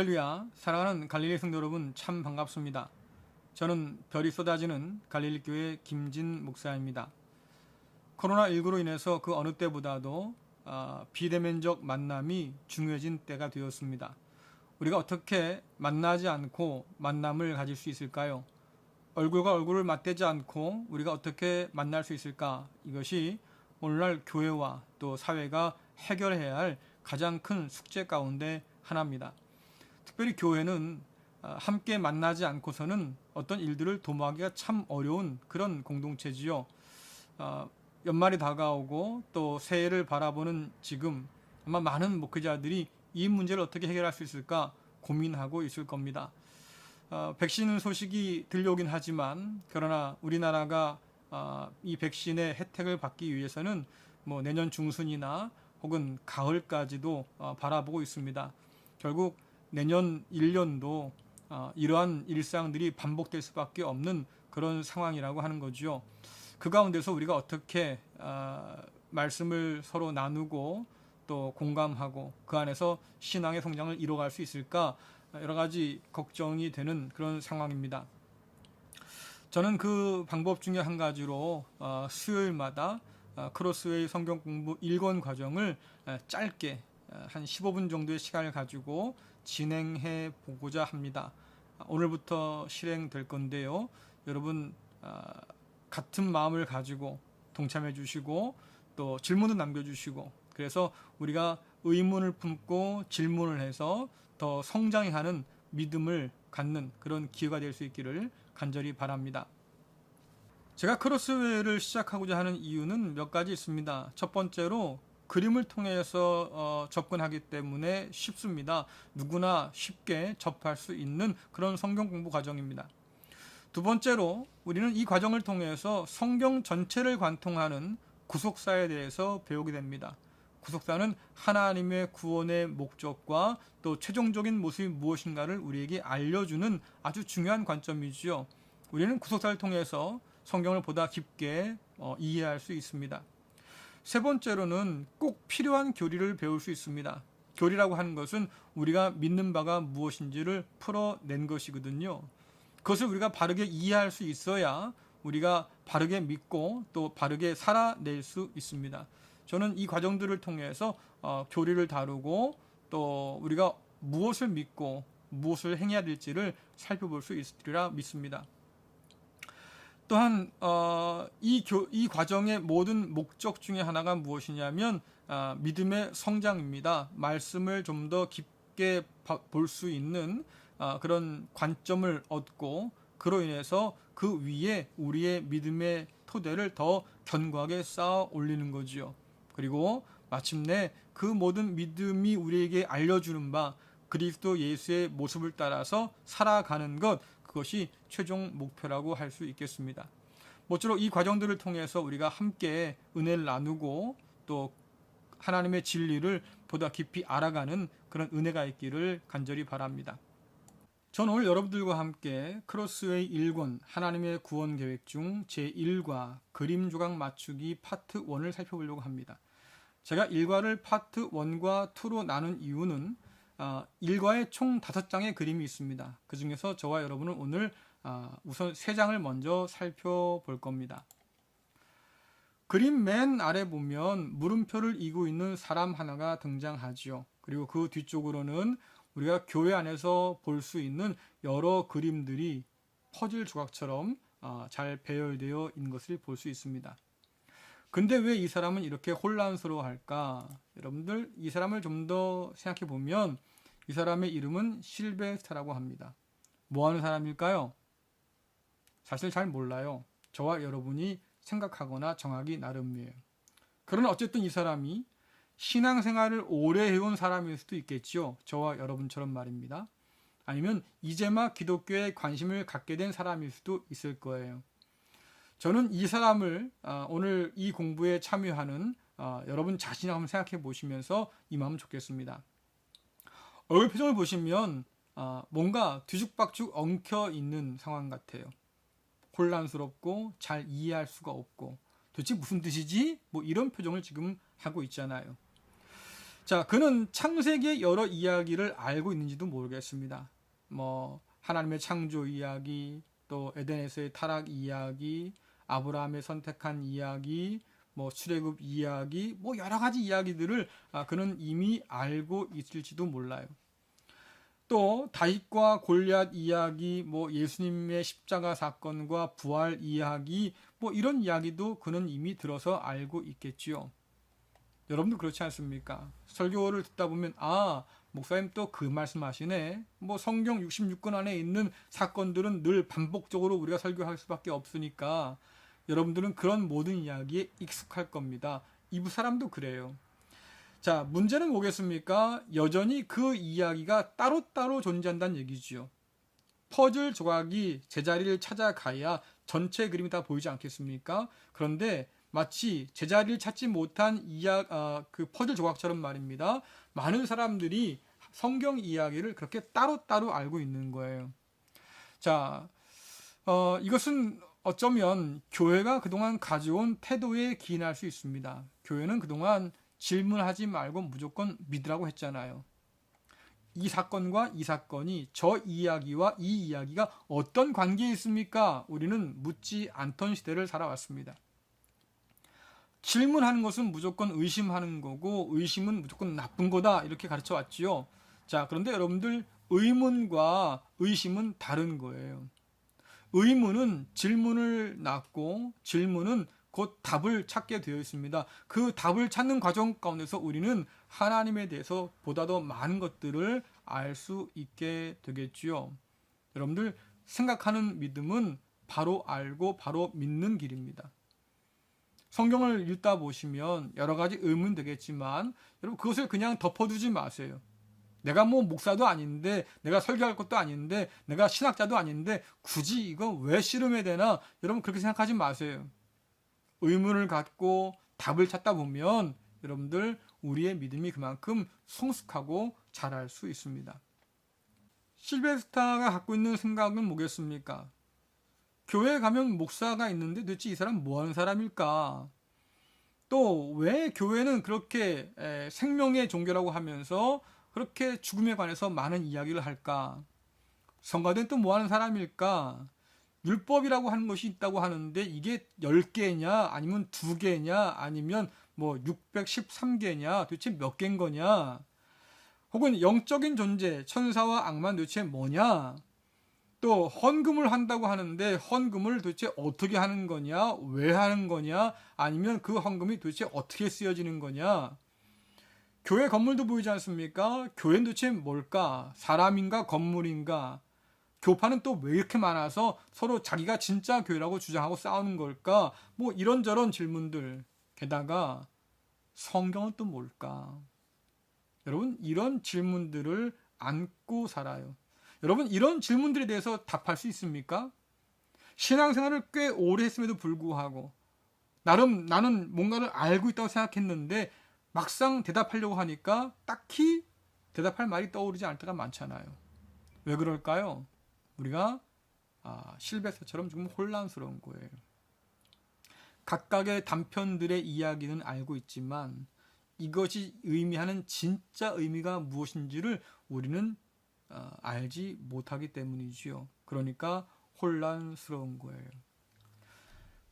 할렐루야, 사랑하는 갈릴리 성도 여러분 참 반갑습니다. 저는 별이 쏟아지는 갈릴리 교회 김진 목사입니다. 코로나19로 인해서 그 어느 때보다도 아, 비대면적 만남이 중요해진 때가 되었습니다. 우리가 어떻게 만나지 않고 만남을 가질 수 있을까요? 얼굴과 얼굴을 맞대지 않고 우리가 어떻게 만날 수 있을까? 이것이 오늘날 교회와 또 사회가 해결해야 할 가장 큰 숙제 가운데 하나입니다. 특별히 교회는 아, 함께 만나지 않고서는 어떤 일들을 도모하기가 참 어려운 그런 공동체지요. 아, 연말이 다가오고 또 새해를 바라보는 지금 아마 많은 목회자들이 이 문제를 어떻게 해결할 수 있을까 고민하고 있을 겁니다. 어, 백신 소식이 들려오긴 하지만 그러나 우리나라가 어, 이 백신의 혜택을 받기 위해서는 뭐 내년 중순이나 혹은 가을까지도 어, 바라보고 있습니다. 결국 내년 1년도 어, 이러한 일상들이 반복될 수밖에 없는 그런 상황이라고 하는 거죠. 그 가운데서 우리가 어떻게 어, 말씀을 서로 나누고 또 공감하고 그 안에서 신앙의 성장을 이뤄갈 수 있을까 여러 가지 걱정이 되는 그런 상황입니다. 저는 그 방법 중에 한 가지로 어, 수요일마다 어, 크로스웨이 성경 공부 1권 과정을 에, 짧게 어, 한 15분 정도의 시간을 가지고 진행해 보고자 합니다. 아, 오늘부터 실행될 건데요. 여러분 아, 같은 마음을 가지고 동참해 주시고 또 질문도 남겨 주시고 그래서 우리가 의문을 품고 질문을 해서 더 성장하는 믿음을 갖는 그런 기회가 될 수 있기를 간절히 바랍니다. 제가 크로스웨이를 시작하고자 하는 이유는 몇 가지 있습니다. 첫 번째로 그림을 통해서 어, 접근하기 때문에 쉽습니다. 누구나 쉽게 접할 수 있는 그런 성경 공부 과정입니다. 두 번째로 우리는 이 과정을 통해서 성경 전체를 관통하는 구속사에 대해서 배우게 됩니다. 구속사는 하나님의 구원의 목적과 또 최종적인 모습이 무엇인가를 우리에게 알려주는 아주 중요한 관점이지요. 우리는 구속사를 통해서 성경을 보다 깊게 어, 이해할 수 있습니다. 세 번째로는 꼭 필요한 교리를 배울 수 있습니다. 교리라고 하는 것은 우리가 믿는 바가 무엇인지를 풀어낸 것이거든요. 그것을 우리가 바르게 이해할 수 있어야 우리가 바르게 믿고 또 바르게 살아낼 수 있습니다. 저는 이 과정들을 통해서 어, 교리를 다루고 또 우리가 무엇을 믿고 무엇을 행해야 될지를 살펴볼 수 있으리라 믿습니다. 또한 어, 이, 교, 이 과정의 모든 목적 중에 하나가 무엇이냐면 아, 믿음의 성장입니다. 말씀을 좀 더 깊게 볼 수 있는 아, 그런 관점을 얻고 그로 인해서 그 위에 우리의 믿음의 토대를 더 견고하게 쌓아 올리는 거지요. 그리고 마침내 그 모든 믿음이 우리에게 알려주는 바 그리스도 예수의 모습을 따라서 살아가는 것 그것이 최종 목표라고 할 수 있겠습니다. 모쪼록 이 과정들을 통해서 우리가 함께 은혜를 나누고 또 하나님의 진리를 보다 깊이 알아가는 그런 은혜가 있기를 간절히 바랍니다. 전 오늘 여러분들과 함께 크로스웨이 1권 하나님의 구원 계획 중 제1과 그림 조각 맞추기 파트 1을 살펴보려고 합니다. 제가 1과를 파트 1과 2로 나눈 이유는 어, 1과에 총 5장의 그림이 있습니다. 그 중에서 저와 여러분은 오늘 어, 우선 3장을 먼저 살펴볼 겁니다. 그림 맨 아래 보면 물음표를 이고 있는 사람 하나가 등장하지요. 그리고 그 뒤쪽으로는 우리가 교회 안에서 볼 수 있는 여러 그림들이 퍼즐 조각처럼 어, 잘 배열되어 있는 것을 볼 수 있습니다. 근데 왜 이 사람은 이렇게 혼란스러워 할까? 여러분들 이 사람을 좀 더 생각해 보면 이 사람의 이름은 실베스타라고 합니다. 뭐 하는 사람일까요? 사실 잘 몰라요. 저와 여러분이 생각하거나 정하기 나름이에요. 그러나 어쨌든 이 사람이 신앙생활을 오래 해온 사람일 수도 있겠지요. 저와 여러분처럼 말입니다. 아니면 이제 막 기독교에 관심을 갖게 된 사람일 수도 있을 거예요. 저는 이 사람을 아, 오늘 이 공부에 참여하는 아, 여러분 자신을 한번 생각해 보시면서 임하면 좋겠습니다. 얼굴 표정을 보시면 아, 뭔가 뒤죽박죽 엉켜 있는 상황 같아요. 혼란스럽고 잘 이해할 수가 없고 도대체 무슨 뜻이지? 뭐 이런 표정을 지금 하고 있잖아요. 자, 그는 창세기의 여러 이야기를 알고 있는지도 모르겠습니다. 뭐 하나님의 창조 이야기, 또 에덴에서의 타락 이야기, 아브라함의 선택한 이야기, 뭐 출애굽 이야기, 뭐 여러 가지 이야기들을 아, 그는 이미 알고 있을지도 몰라요. 또 다윗과 골리앗 이야기, 뭐 예수님의 십자가 사건과 부활 이야기, 뭐 이런 이야기도 그는 이미 들어서 알고 있겠지요. 여러분도 그렇지 않습니까? 설교를 듣다 보면 아 목사님 또 그 말씀하시네. 뭐 성경 66권 안에 있는 사건들은 늘 반복적으로 우리가 설교할 수밖에 없으니까 여러분들은 그런 모든 이야기에 익숙할 겁니다. 이부 사람도 그래요. 자, 문제는 뭐겠습니까? 여전히 그 이야기가 따로따로 존재한다는 얘기지요. 퍼즐 조각이 제자리를 찾아가야 전체 그림이 다 보이지 않겠습니까? 그런데 마치 제자리를 찾지 못한 이야 아, 그 퍼즐 조각처럼 말입니다. 많은 사람들이 성경 이야기를 그렇게 따로따로 알고 있는 거예요. 자, 어, 이것은 어쩌면 교회가 그동안 가져온 태도에 기인할 수 있습니다. 교회는 그동안 질문하지 말고 무조건 믿으라고 했잖아요. 이 사건과 이 사건이 저 이야기와 이 이야기가 어떤 관계에 있습니까? 우리는 묻지 않던 시대를 살아왔습니다. 질문하는 것은 무조건 의심하는 거고 의심은 무조건 나쁜 거다 이렇게 가르쳐 왔지요. 자, 그런데 여러분들 의문과 의심은 다른 거예요. 의문은 질문을 낳고 질문은 곧 답을 찾게 되어 있습니다. 그 답을 찾는 과정 가운데서 우리는 하나님에 대해서 보다 더 많은 것들을 알 수 있게 되겠지요. 여러분들 생각하는 믿음은 바로 알고 바로 믿는 길입니다. 성경을 읽다 보시면 여러 가지 의문 되겠지만 여러분 그것을 그냥 덮어두지 마세요. 내가 뭐 목사도 아닌데 내가 설교할 것도 아닌데 내가 신학자도 아닌데 굳이 이거 왜 씨름해야 되나 여러분 그렇게 생각하지 마세요. 의문을 갖고 답을 찾다 보면 여러분들 우리의 믿음이 그만큼 성숙하고 자랄 수 있습니다. 실베스타가 갖고 있는 생각은 뭐겠습니까? 교회에 가면 목사가 있는데 도대체 이 사람 뭐 하는 사람일까? 또 왜 교회는 그렇게 생명의 종교라고 하면서 그렇게 죽음에 관해서 많은 이야기를 할까? 성가대는 또 뭐 하는 사람일까? 율법이라고 하는 것이 있다고 하는데 이게 10개냐 아니면 2개냐 아니면 뭐 613개냐 도대체 몇 개인 거냐? 혹은 영적인 존재 천사와 악만 도대체 뭐냐? 또 헌금을 한다고 하는데 헌금을 도대체 어떻게 하는 거냐? 왜 하는 거냐? 아니면 그 헌금이 도대체 어떻게 쓰여지는 거냐? 교회 건물도 보이지 않습니까? 교회는 도대체 뭘까? 사람인가 건물인가? 교파는 또 왜 이렇게 많아서 서로 자기가 진짜 교회라고 주장하고 싸우는 걸까? 뭐 이런저런 질문들. 게다가 성경은 또 뭘까? 여러분 이런 질문들을 안고 살아요. 여러분 이런 질문들에 대해서 답할 수 있습니까? 신앙생활을 꽤 오래 했음에도 불구하고 나름 나는 뭔가를 알고 있다고 생각했는데 막상 대답하려고 하니까 딱히 대답할 말이 떠오르지 않을 때가 많잖아요. 왜 그럴까요? 우리가 아, 실베스처럼 좀 혼란스러운 거예요. 각각의 단편들의 이야기는 알고 있지만 이것이 의미하는 진짜 의미가 무엇인지를 우리는 어, 알지 못하기 때문이지요. 그러니까 혼란스러운 거예요.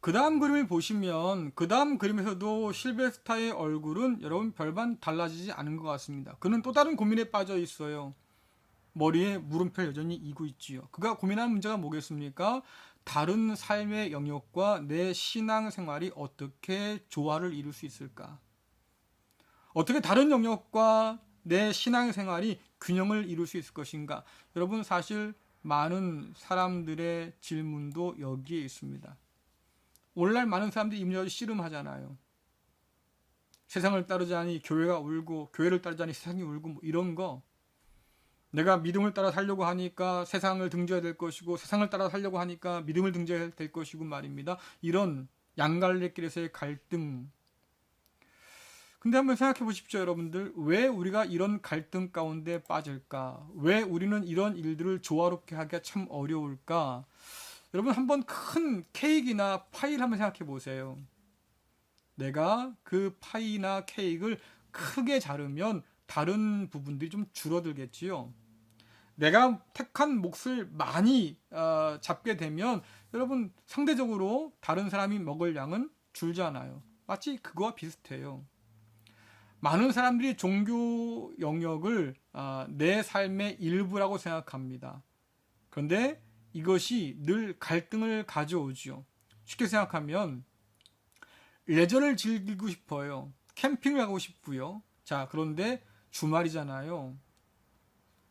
그 다음 그림을 보시면 그 다음 그림에서도 실베스타의 얼굴은 여러분 별반 달라지지 않은 것 같습니다. 그는 또 다른 고민에 빠져 있어요. 머리에 물음표 여전히 이고 있지요. 그가 고민하는 문제가 뭐겠습니까? 다른 삶의 영역과 내 신앙 생활이 어떻게 조화를 이룰 수 있을까? 어떻게 다른 영역과 내 신앙 생활이 균형을 이룰 수 있을 것인가? 여러분 사실 많은 사람들의 질문도 여기에 있습니다. 오늘날 많은 사람들이 임력을 씨름하잖아요. 세상을 따르자니 교회가 울고 교회를 따르자니 세상이 울고 뭐 이런 거 내가 믿음을 따라 살려고 하니까 세상을 등져야 될 것이고 세상을 따라 살려고 하니까 믿음을 등져야 될 것이고 말입니다. 이런 양갈래길에서의 갈등. 근데 한번 생각해 보십시오, 여러분들. 왜 우리가 이런 갈등 가운데 빠질까? 왜 우리는 이런 일들을 조화롭게 하기가 참 어려울까? 여러분 한번 큰 케이크나 파이를 한번 생각해 보세요. 내가 그 파이나 케이크를 크게 자르면 다른 부분들이 좀 줄어들겠지요. 내가 택한 몫을 많이 어, 잡게 되면 여러분 상대적으로 다른 사람이 먹을 양은 줄잖아요. 마치 그거와 비슷해요. 많은 사람들이 종교 영역을 아, 내 삶의 일부라고 생각합니다. 그런데 이것이 늘 갈등을 가져오죠. 쉽게 생각하면 레저를 즐기고 싶어요. 캠핑을 하고 싶고요. 자, 그런데 주말이잖아요.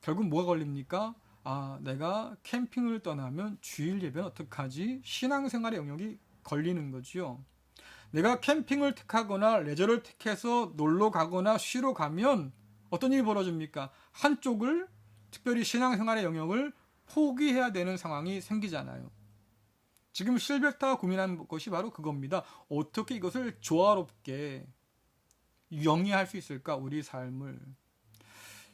결국 뭐가 걸립니까? 아, 내가 캠핑을 떠나면 주일 예배는 어떡하지? 신앙생활의 영역이 걸리는 거지요. 내가 캠핑을 택하거나 레저를 택해서 놀러 가거나 쉬러 가면 어떤 일이 벌어집니까? 한쪽을 특별히 신앙생활의 영역을 포기해야 되는 상황이 생기잖아요. 지금 실베타가 고민하는 것이 바로 그겁니다. 어떻게 이것을 조화롭게 영위할 수 있을까? 우리 삶을.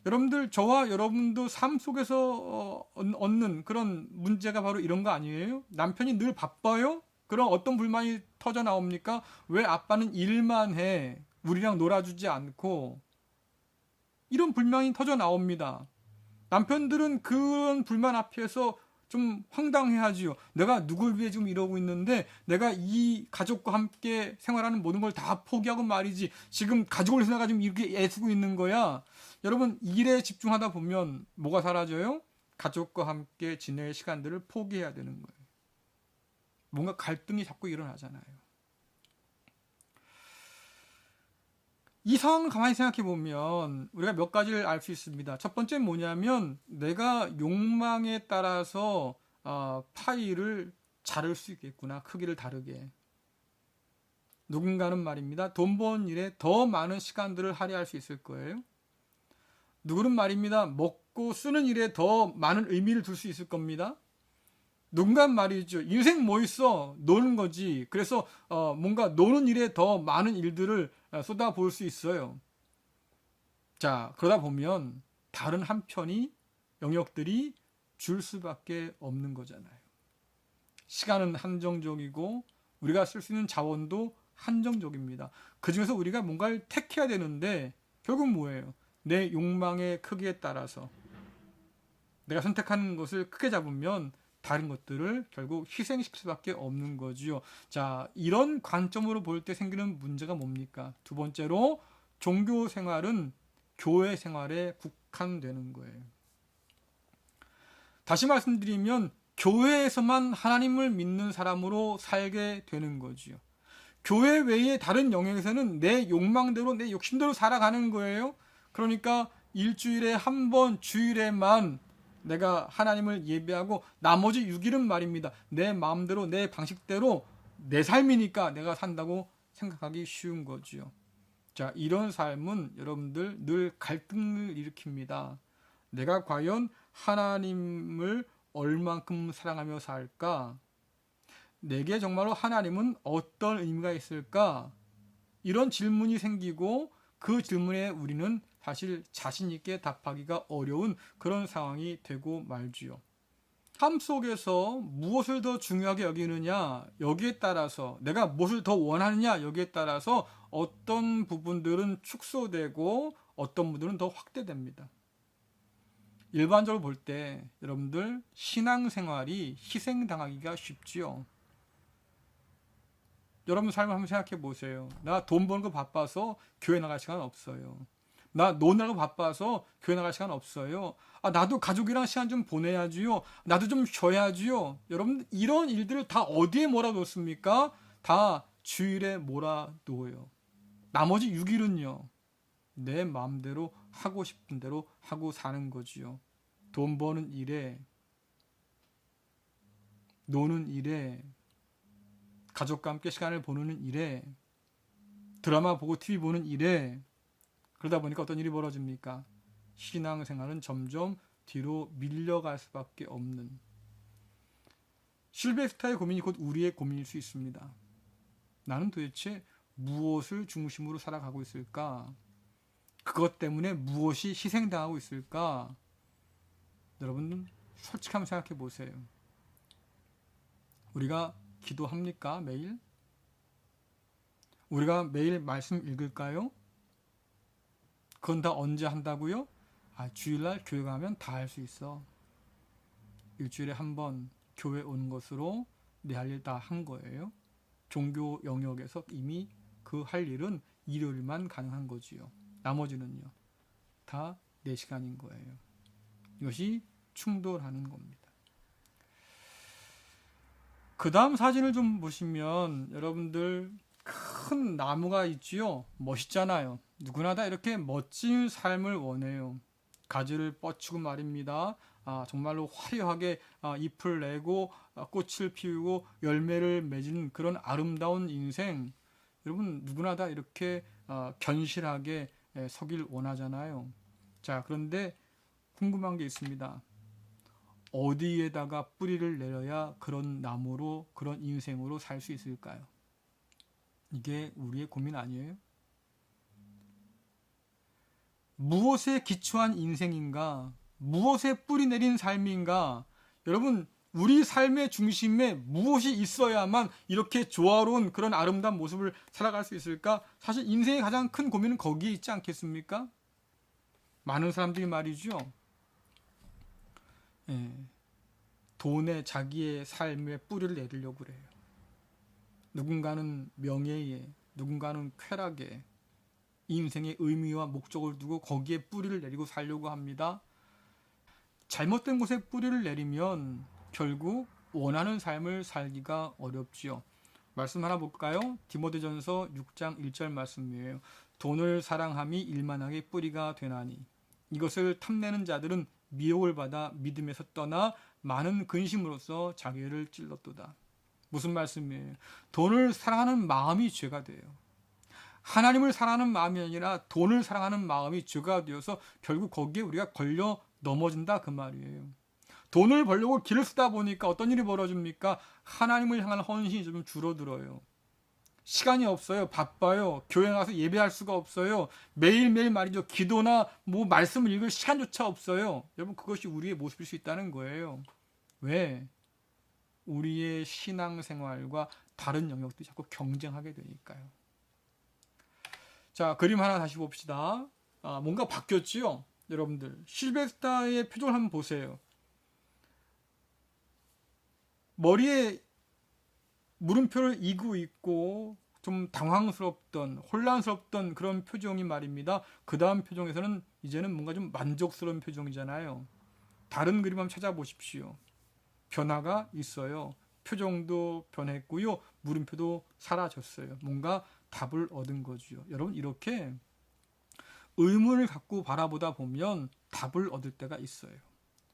여러분들 저와 여러분도 삶 속에서 어, 얻는 그런 문제가 바로 이런 거 아니에요? 남편이 늘 바빠요? 그럼 어떤 불만이 터져 나옵니까? 왜 아빠는 일만 해? 우리랑 놀아주지 않고 이런 불만이 터져 나옵니다. 남편들은 그런 불만 앞에서 좀 황당해하지요. 내가 누굴 위해 지금 이러고 있는데 내가 이 가족과 함께 생활하는 모든 걸 다 포기하고 말이지. 지금 가족을 생각하 지금 이렇게 애쓰고 있는 거야. 여러분 일에 집중하다 보면 뭐가 사라져요? 가족과 함께 지낼 시간들을 포기해야 되는 거예요. 뭔가 갈등이 자꾸 일어나잖아요. 이 상황을 가만히 생각해 보면 우리가 몇 가지를 알 수 있습니다. 첫 번째 뭐냐면 내가 욕망에 따라서 어, 파일을 자를 수 있겠구나. 크기를 다르게. 누군가는 말입니다. 돈 버는 일에 더 많은 시간들을 할애할 수 있을 거예요. 누구는 말입니다. 먹고 쓰는 일에 더 많은 의미를 둘 수 있을 겁니다. 누군가 말이죠. 인생 뭐 있어? 노는 거지. 그래서 어, 뭔가 노는 일에 더 많은 일들을 어, 쏟아볼 수 있어요. 자, 그러다 보면 다른 한편이 영역들이 줄 수밖에 없는 거잖아요. 시간은 한정적이고 우리가 쓸 수 있는 자원도 한정적입니다. 그 중에서 우리가 뭔가를 택해야 되는데 결국 뭐예요? 내 욕망의 크기에 따라서 내가 선택하는 것을 크게 잡으면 다른 것들을 결국 희생시킬 수밖에 없는 거지요. 자, 이런 관점으로 볼 때 생기는 문제가 뭡니까? 두 번째로 종교 생활은 교회 생활에 국한되는 거예요. 다시 말씀드리면 교회에서만 하나님을 믿는 사람으로 살게 되는 거지요. 교회 외에 다른 영역에서는 내 욕망대로 내 욕심대로 살아가는 거예요. 그러니까 일주일에 한 번 주일에만 내가 하나님을 예배하고 나머지 6일은 말입니다. 내 마음대로 내 방식대로 내 삶이니까 내가 산다고 생각하기 쉬운 거지요. 자, 이런 삶은 여러분들 늘 갈등을 일으킵니다. 내가 과연 하나님을 얼만큼 사랑하며 살까? 내게 정말로 하나님은 어떤 의미가 있을까? 이런 질문이 생기고 그 질문에 우리는 사실 자신 있게 답하기가 어려운 그런 상황이 되고 말지요. 삶 속에서 무엇을 더 중요하게 여기느냐 여기에 따라서 내가 무엇을 더 원하느냐 여기에 따라서 어떤 부분들은 축소되고 어떤 부분들은 더 확대됩니다. 일반적으로 볼 때 여러분들 신앙생활이 희생당하기가 쉽지요. 여러분 삶을 한번 생각해 보세요. 나 돈 버는 거 바빠서 교회 나갈 시간 없어요. 나 노느라고 바빠서 교회 나갈 시간 없어요. 아, 나도 가족이랑 시간 좀 보내야지요. 나도 좀 쉬어야지요. 여러분, 이런 일들을 다 어디에 몰아놓습니까? 다 주일에 몰아놓어요. 나머지 6일은요, 내 마음대로 하고 싶은 대로 하고 사는 거지요. 돈 버는 일에, 노는 일에, 가족과 함께 시간을 보내는 일에, 드라마 보고 TV 보는 일에, 그러다 보니까 어떤 일이 벌어집니까? 신앙생활은 점점 뒤로 밀려갈 수밖에 없는 실베스타의 고민이 곧 우리의 고민일 수 있습니다. 나는 도대체 무엇을 중심으로 살아가고 있을까? 그것 때문에 무엇이 희생당하고 있을까? 여러분 솔직히 한번 생각해 보세요. 우리가 기도합니까? 매일? 우리가 매일 말씀 읽을까요? 그건 다 언제 한다고요? 아, 주일날 교회 가면 다 할 수 있어. 일주일에 한 번 교회 오는 것으로 내 할 일 다 한 거예요. 종교 영역에서 이미 그 할 일은 일요일만 가능한 거지요. 나머지는요. 다 내 시간인 거예요. 이것이 충돌하는 겁니다. 그 다음 사진을 좀 보시면 여러분들 큰 나무가 있지요. 멋있잖아요. 누구나 다 이렇게 멋진 삶을 원해요. 가지를 뻗치고 말입니다. 아, 정말로 화려하게 아, 잎을 내고 아, 꽃을 피우고 열매를 맺는 그런 아름다운 인생. 여러분 누구나 다 이렇게 아, 견실하게 에, 서길 원하잖아요. 자, 그런데 궁금한 게 있습니다. 어디에다가 뿌리를 내려야 그런 나무로 그런 인생으로 살 수 있을까요? 이게 우리의 고민 아니에요? 무엇에 기초한 인생인가? 무엇에 뿌리 내린 삶인가? 여러분, 우리 삶의 중심에 무엇이 있어야만 이렇게 조화로운 그런 아름다운 모습을 살아갈 수 있을까? 사실 인생의 가장 큰 고민은 거기에 있지 않겠습니까? 많은 사람들이 말이죠. 예, 돈에 자기의 삶에 뿌리를 내리려고 그래요. 누군가는 명예에, 누군가는 쾌락에, 인생의 의미와 목적을 두고 거기에 뿌리를 내리고 살려고 합니다. 잘못된 곳에 뿌리를 내리면 결국 원하는 삶을 살기가 어렵지요. 말씀 하나 볼까요? 디모데전서 6장 1절 말씀이에요. 돈을 사랑함이 일만하게 뿌리가 되나니 이것을 탐내는 자들은 미혹을 받아 믿음에서 떠나 많은 근심으로써 자기를 찔렀도다. 무슨 말씀이에요? 돈을 사랑하는 마음이 죄가 돼요. 하나님을 사랑하는 마음이 아니라 돈을 사랑하는 마음이 죄가 되어서 결국 거기에 우리가 걸려 넘어진다 그 말이에요. 돈을 벌려고 길을 쓰다 보니까 어떤 일이 벌어집니까? 하나님을 향한 헌신이 좀 줄어들어요. 시간이 없어요. 바빠요. 교회 가서 예배할 수가 없어요. 매일매일 말이죠. 기도나 뭐 말씀을 읽을 시간조차 없어요. 여러분 그것이 우리의 모습일 수 있다는 거예요. 왜? 우리의 신앙생활과 다른 영역들이 자꾸 경쟁하게 되니까요. 자, 그림 하나 다시 봅시다. 아, 뭔가 바뀌었지요? 여러분들. 실베스타의 표정을 한번 보세요. 머리에 물음표를 이고 있고 좀 당황스럽던 혼란스럽던 그런 표정이 말입니다. 그 다음 표정에서는 이제는 뭔가 좀 만족스러운 표정이잖아요. 다른 그림 한번 찾아보십시오. 변화가 있어요. 표정도 변했고요. 물음표도 사라졌어요. 뭔가 답을 얻은 거지요. 여러분 이렇게 의문을 갖고 바라보다 보면 답을 얻을 때가 있어요.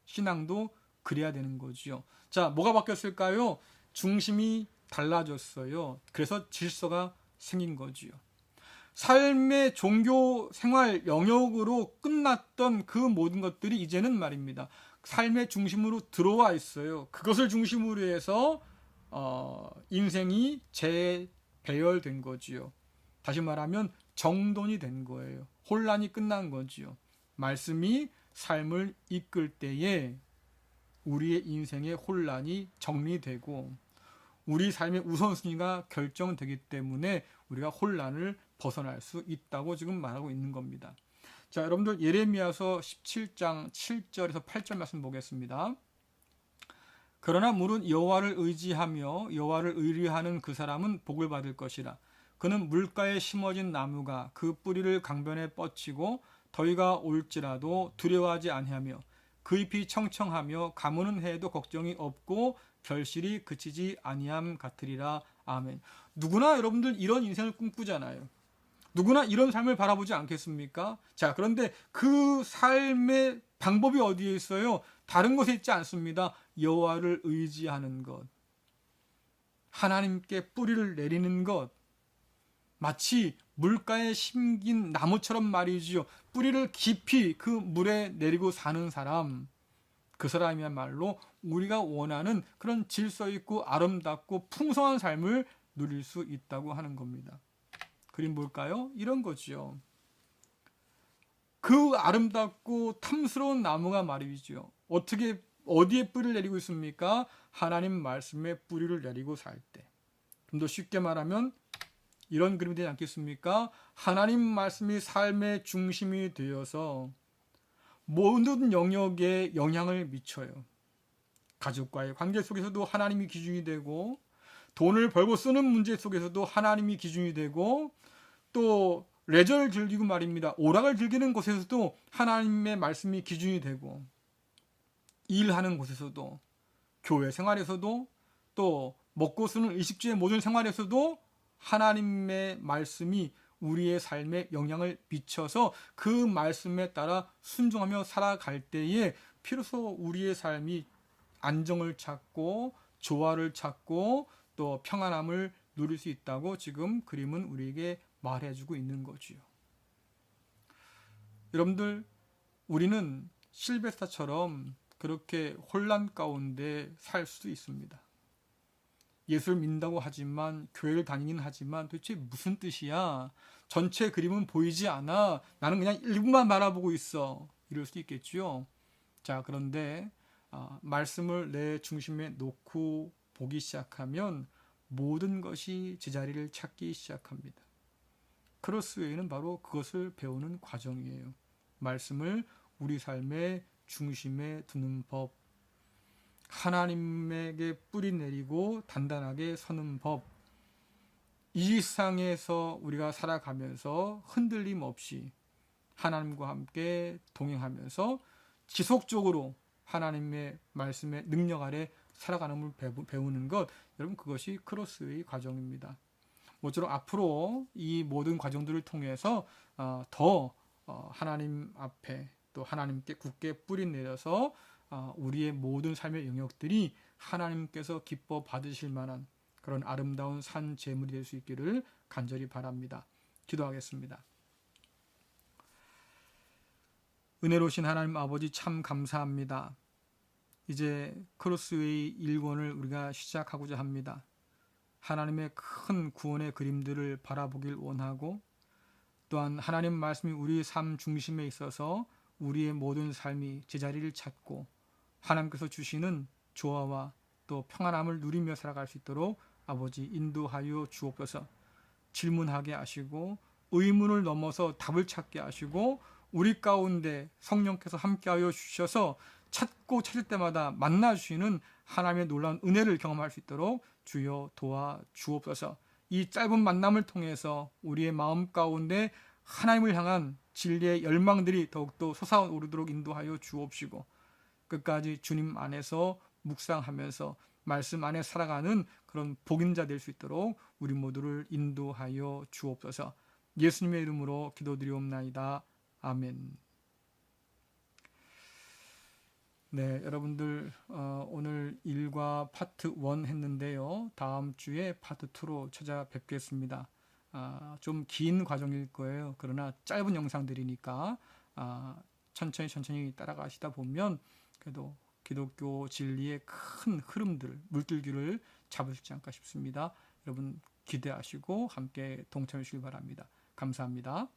신앙도 그래야 되는 거지요. 자, 뭐가 바뀌었을까요? 중심이 달라졌어요. 그래서 질서가 생긴 거지요. 삶의 종교 생활 영역으로 끝났던 그 모든 것들이 이제는 말입니다. 삶의 중심으로 들어와 있어요. 그것을 중심으로 해서 어, 인생이 재 배열된 거지요. 다시 말하면 정돈이 된 거예요. 혼란이 끝난 거지요. 말씀이 삶을 이끌 때에 우리의 인생의 혼란이 정리되고 우리 삶의 우선순위가 결정되기 때문에 우리가 혼란을 벗어날 수 있다고 지금 말하고 있는 겁니다. 자, 여러분들 예레미야서 17장 7절에서 8절 말씀 보겠습니다. 그러나 물은 여호와를 의지하며 여호와를 의뢰하는 그 사람은 복을 받을 것이라. 그는 물가에 심어진 나무가 그 뿌리를 강변에 뻗치고 더위가 올지라도 두려워하지 아니하며 그 잎이 청청하며 가무는 해에도 걱정이 없고 결실이 그치지 아니함 같으리라. 아멘. 누구나 여러분들 이런 인생을 꿈꾸잖아요. 누구나 이런 삶을 바라보지 않겠습니까? 자, 그런데 그 삶의 방법이 어디에 있어요? 다른 곳에 있지 않습니다. 여호와를 의지하는 것. 하나님께 뿌리를 내리는 것. 마치 물가에 심긴 나무처럼 말이지요. 뿌리를 깊이 그 물에 내리고 사는 사람. 그 사람이야말로 우리가 원하는 그런 질서 있고 아름답고 풍성한 삶을 누릴 수 있다고 하는 겁니다. 그림 볼까요? 이런 거지요. 그 아름답고 탐스러운 나무가 말이죠. 어떻게 어디에 뿌리를 내리고 있습니까? 하나님 말씀에 뿌리를 내리고 살 때. 좀 더 쉽게 말하면 이런 그림이 되지 않겠습니까? 하나님 말씀이 삶의 중심이 되어서 모든 영역에 영향을 미쳐요. 가족과의 관계 속에서도 하나님이 기준이 되고 돈을 벌고 쓰는 문제 속에서도 하나님이 기준이 되고 또 레저를 즐기고 말입니다. 오락을 즐기는 곳에서도 하나님의 말씀이 기준이 되고 일하는 곳에서도 교회 생활에서도 또 먹고 쓰는 의식주의 모든 생활에서도 하나님의 말씀이 우리의 삶에 영향을 미쳐서 그 말씀에 따라 순종하며 살아갈 때에 비로소 우리의 삶이 안정을 찾고 조화를 찾고 또 평안함을 누릴 수 있다고 지금 그림은 우리에게 말해주고 있는 거지요. 여러분들 우리는 실베스타처럼 그렇게 혼란 가운데 살 수도 있습니다. 예수를 믿는다고 하지만 교회를 다니긴 하지만 도대체 무슨 뜻이야? 전체 그림은 보이지 않아. 나는 그냥 일부만 바라보고 있어. 이럴 수 있겠죠. 자, 그런데 아, 말씀을 내 중심에 놓고 보기 시작하면 모든 것이 제자리를 찾기 시작합니다. 크로스웨이는 바로 그것을 배우는 과정이에요. 말씀을 우리 삶의 중심에 두는 법, 하나님에게 뿌리 내리고 단단하게 서는 법, 이 상에서 우리가 살아가면서 흔들림 없이 하나님과 함께 동행하면서 지속적으로 하나님의 말씀의 능력 아래 살아가는 걸 배우는 것, 여러분 그것이 크로스의 과정입니다. 모쪼록 앞으로 이 모든 과정들을 통해서 어, 더 어, 하나님 앞에 또 하나님께 굳게 뿌리 내려서 어, 우리의 모든 삶의 영역들이 하나님께서 기뻐 받으실 만한 그런 아름다운 산 제물이 될 수 있기를 간절히 바랍니다. 기도하겠습니다. 은혜로신 하나님 아버지 참 감사합니다. 이제 크로스웨이 1권을 우리가 시작하고자 합니다. 하나님의 큰 구원의 그림들을 바라보길 원하고 또한 하나님 말씀이 우리 삶 중심에 있어서 우리의 모든 삶이 제자리를 찾고 하나님께서 주시는 조화와 또 평안함을 누리며 살아갈 수 있도록 아버지 인도하여 주옵소서. 질문하게 하시고 의문을 넘어서 답을 찾게 하시고 우리 가운데 성령께서 함께하여 주셔서 찾고 찾을 때마다 만나 주시는 하나님의 놀라운 은혜를 경험할 수 있도록 주여 도와 주옵소서. 이 짧은 만남을 통해서 우리의 마음 가운데 하나님을 향한 진리의 열망들이 더욱더 솟아오르도록 인도하여 주옵시고 끝까지 주님 안에서 묵상하면서 말씀 안에 살아가는 그런 복임자 될 수 있도록 우리 모두를 인도하여 주옵소서. 예수님의 이름으로 기도드리옵나이다. 아멘. 네, 여러분들 어, 오늘 1과 파트 1 했는데요. 다음 주에 파트 2로 찾아뵙겠습니다. 아, 좀 긴 과정일 거예요. 그러나 짧은 영상들이니까 아, 천천히 천천히 따라가시다 보면 그래도 기독교 진리의 큰 흐름들, 수 있지 않을까 싶습니다. 여러분 기대하시고 함께 동참해 주시기 바랍니다. 감사합니다.